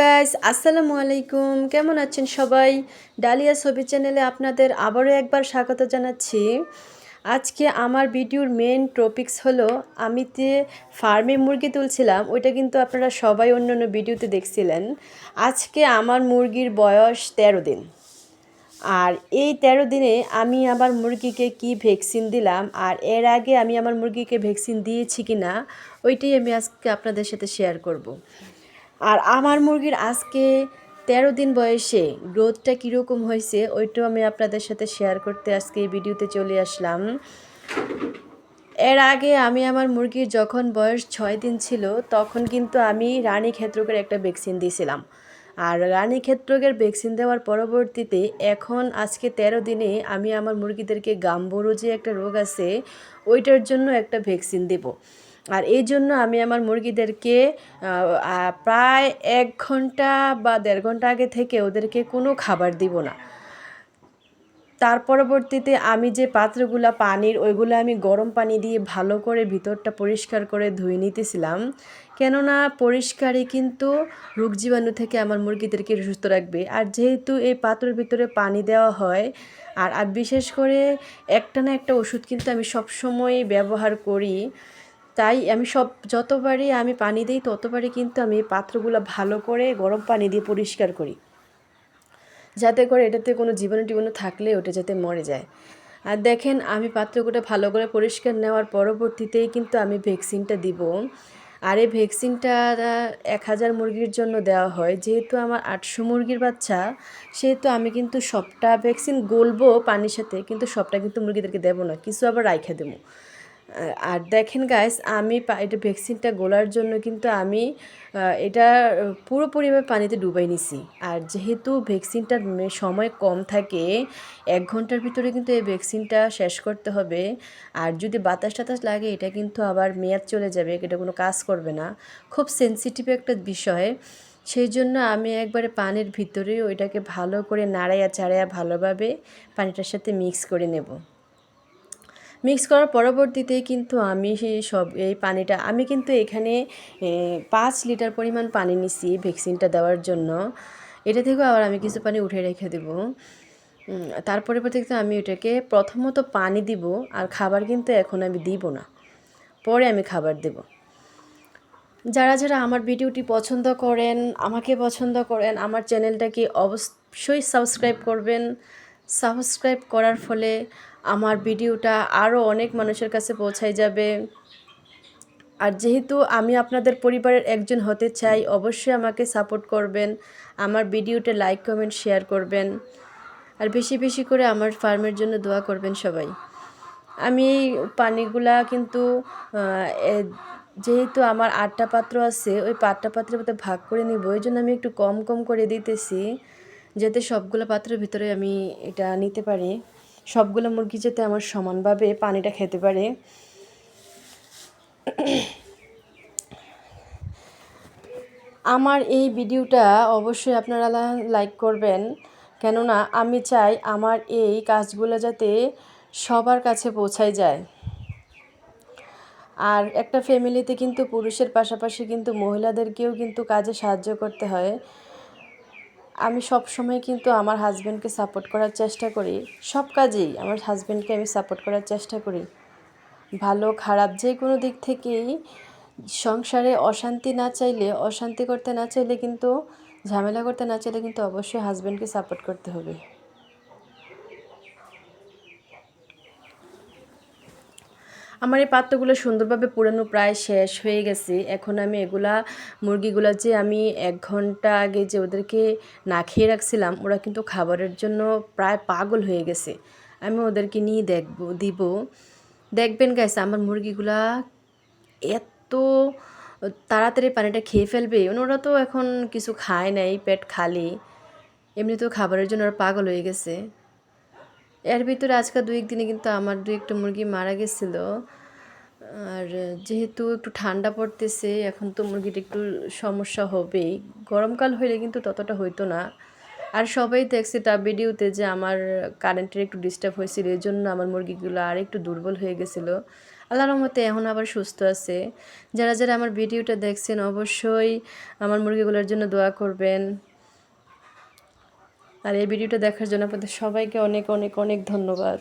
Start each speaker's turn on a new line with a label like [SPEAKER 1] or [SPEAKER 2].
[SPEAKER 1] Guys আসসালামু আলাইকুম কেমন আছেন সবাই? ডালিয়া ছবি চ্যানেলে আপনাদের আবারও একবার স্বাগত জানাচ্ছি। আজকে আমার ভিডিওর মেন টপিকস হলো, আমি যে ফার্মে মুরগি তুলছিলাম, ওইটা কিন্তু আপনারা সবাই অন্য অন্য ভিডিওতে দেখছিলেন। আজকে আমার মুরগির বয়স তেরো দিন। আর এই তেরো দিনে আমি আমার মুরগিকে কি ভ্যাকসিন দিলাম, আর এর আগে আমি আমার মুরগিকে ভ্যাকসিন দিয়েছি কি না ওইটাই আমি আজকে আপনাদের সাথে শেয়ার করব। আর আমার মুরগির আজকে তেরো দিন বয়সে গ্রোথটা কীরকম হয়েছে, ওইটাও আমি আপনাদের সাথে শেয়ার করতে আজকে এই ভিডিওতে চলে আসলাম। এর আগে আমি আমার মুরগির যখন বয়স ছয় দিন ছিল, তখন কিন্তু আমি রানী ক্ষেত্রকের একটা ভ্যাকসিন দিয়েছিলাম। আর রানী ক্ষেত্রকের ভ্যাকসিন দেওয়ার পরবর্তীতে এখন আজকে তেরো দিনে আমি আমার মুরগিদেরকে গাম্বরো যে একটা রোগ আছে, ওইটার জন্য একটা ভ্যাকসিন দেবো। আর এই জন্য আমি আমার মুরগিদেরকে প্রায় এক ঘণ্টা বা দেড় ঘণ্টা আগে থেকে ওদেরকে কোনো খাবার দিব না। তার পরবর্তীতে আমি যে পাত্রগুলো, পানির ওইগুলো আমি গরম পানি দিয়ে ভালো করে ভিতরটা পরিষ্কার করে ধুয়ে নিতেছিলাম, কেননা পরিষ্কারই কিন্তু রোগ জীবাণু থেকে আমার মুরগিদেরকে সুস্থ রাখবে। আর যেহেতু এই পাত্রের ভিতরে পানি দেওয়া হয়, আর আর বিশেষ করে একটা না একটা ওষুধ কিন্তু আমি সবসময় ব্যবহার করি তাই আমি সব, যতবারই আমি পানি দিই, ততবারই কিন্তু আমি পাত্রগুলো ভালো করে গরম পানি দিয়ে পরিষ্কার করি। যাতে করে এটাতে কোনো জীবাণু টিবাণু থাকলে ওটা যাতে মরে যায়। আর দেখেন, আমি পাত্রগুলো ভালো করে পরিষ্কার নেওয়ার পরবর্তীতেই কিন্তু আমি ভ্যাকসিনটা দিব। আর এই ভ্যাকসিনটা এক হাজার মুরগির জন্য দেওয়া হয়। যেহেতু আমার আটশো মুরগির বাচ্চা, সেহেতু আমি কিন্তু সবটা ভ্যাকসিন গলবো পানির সাথে, কিন্তু সবটা কিন্তু মুরগিদেরকে দেবো না, কিছু আবার রাইখে দেবো। আর দেখেন গাইস আমি এটা ভ্যাকসিনটা গোলার জন্য কিন্তু আমি এটা পুরোপুরিভাবে পানিতে ডুবাই নিছি। আর যেহেতু ভ্যাকসিনটার সময় কম থাকে, এক ঘণ্টার ভিতরে কিন্তু এই ভ্যাকসিনটা শেষ করতে হবে। আর যদি বাতাস টাতাস লাগে, এটা কিন্তু আবার মেয়াদ চলে যাবে, এটা কোনো কাজ করবে না। খুব সেন্সিটিভ একটা বিষয়। সেই জন্য আমি একবারে পানির ভিতরে ওইটাকে ভালো করে নাড়াইয়া চাড়াইয়া ভালোভাবে পানিটার সাথে মিক্স করে নেব। মিক্স করার পরবর্তীতে কিন্তু আমি সব, এই পানিটা, আমি কিন্তু এখানে পাঁচ লিটার পরিমাণ পানি নিছি ভ্যাকসিনটা দেওয়ার জন্য। এটা থেকেও আবার আমি কিছু পানি উঠে রেখে দেবো। তারপরে থেকে আমি ওটাকে প্রথমত পানি দিব আর খাবার কিন্তু এখন আমি দিব না। পরে আমি খাবার দেব। যারা যারা আমার ভিডিওটি পছন্দ করেন, আমাকে পছন্দ করেন, আমার চ্যানেলটাকে অবশ্যই সাবস্ক্রাইব করবেন। সাবস্ক্রাইব করার ফলে আমার ভিডিওটা আরও অনেক মানুষের কাছে পৌঁছায় যাবে। আর যেহেতু আমি আপনাদের পরিবারের একজন হতে চাই, অবশ্যই আমাকে সাপোর্ট করবেন, আমার ভিডিওটা লাইক কমেন্ট শেয়ার করবেন, আর বেশি বেশি করে আমার ফার্মের জন্য দোয়া করবেন সবাই। আমি এই পানিগুলা কিন্তু যেহেতু আমার আটটা পাত্র আছে, ওই পাটটা পাত্রের মধ্যে ভাগ করে নিব, ওই জন্য আমি একটু কম কম করে দিতেছি, যাতে সবগুলো পাত্রের ভিতরে আমি এটা নিতে পারি। সবগুলো মুরগি যাতে আমার সমানভাবে পানিটা খেতে পারে। আমার এই ভিডিওটা অবশ্যই আপনারা লাইক করবেন। কেননা আমি চাই আমার এই কাজগুলো যাতে সবার কাছে পৌঁছায় যায়। আর একটা ফ্যামিলিতে কিন্তু পুরুষের পাশাপাশি কিন্তু মহিলাদেরকেও কিন্তু কাজে সাহায্য করতে হয়। আমি সব সময় কিন্তু আমার হাজব্যান্ডকে সাপোর্ট করার চেষ্টা করি। সব কাজেই আমার হাজব্যান্ডকে আমি সাপোর্ট করার চেষ্টা করি। ভালো, খারাপ যে কোনো দিক থেকেই সংসারে অশান্তি না চাইলে, অশান্তি করতে না চাইলে কিন্তু, ঝামেলা করতে না চাইলে কিন্তু অবশ্যই হাজব্যান্ডকে সাপোর্ট করতে হবে। আমার এই পাত্রগুলো সুন্দরভাবে পুরানো প্রায় শেষ হয়ে গেছে। এখন আমি এগুলা মুরগিগুলো যে আমি এক ঘণ্টা আগে যে ওদেরকে না খেয়ে রাখছিলাম, ওরা কিন্তু খাবারের জন্য প্রায় পাগল হয়ে গেছে। আমি ওদেরকে নিয়ে দেখব, দিব। দেখবেন গাইস আমার মুরগিগুলা এত তাড়াতাড়ি পানিটা খেয়ে ফেলবে। ওরা তো এখন কিছু খায় নাই, পেট খালি। এমনি তো খাবারের জন্য ওরা পাগল হয়ে গেছে। এর ভিতরে আজকে দু একদিনে কিন্তু আমার দু একটা মুরগি মারা গেছিল। আর যেহেতু একটু ঠান্ডা পড়তেছে, এখন তো মুরগিটা একটু সমস্যা হবেই। গরমকাল হইলে কিন্তু ততটা হইতো না। আর সবাই দেখছে তা ভিডিওতে যে আমার কারেন্টের একটু ডিস্টার্ব হয়েছিল এই জন্য আমার মুরগিগুলো আর একটু দুর্বল হয়ে গেছিল। আল্লাহর রহমতে এখন আবার সুস্থ আছে। যারা যারা আমার ভিডিওটা দেখছেন, অবশ্যই আমার মুরগিগুলোর জন্য দোয়া করবেন। আর এই ভিডিওটা দেখার জন্য আপনাদের সবাইকে অনেক অনেক অনেক ধন্যবাদ।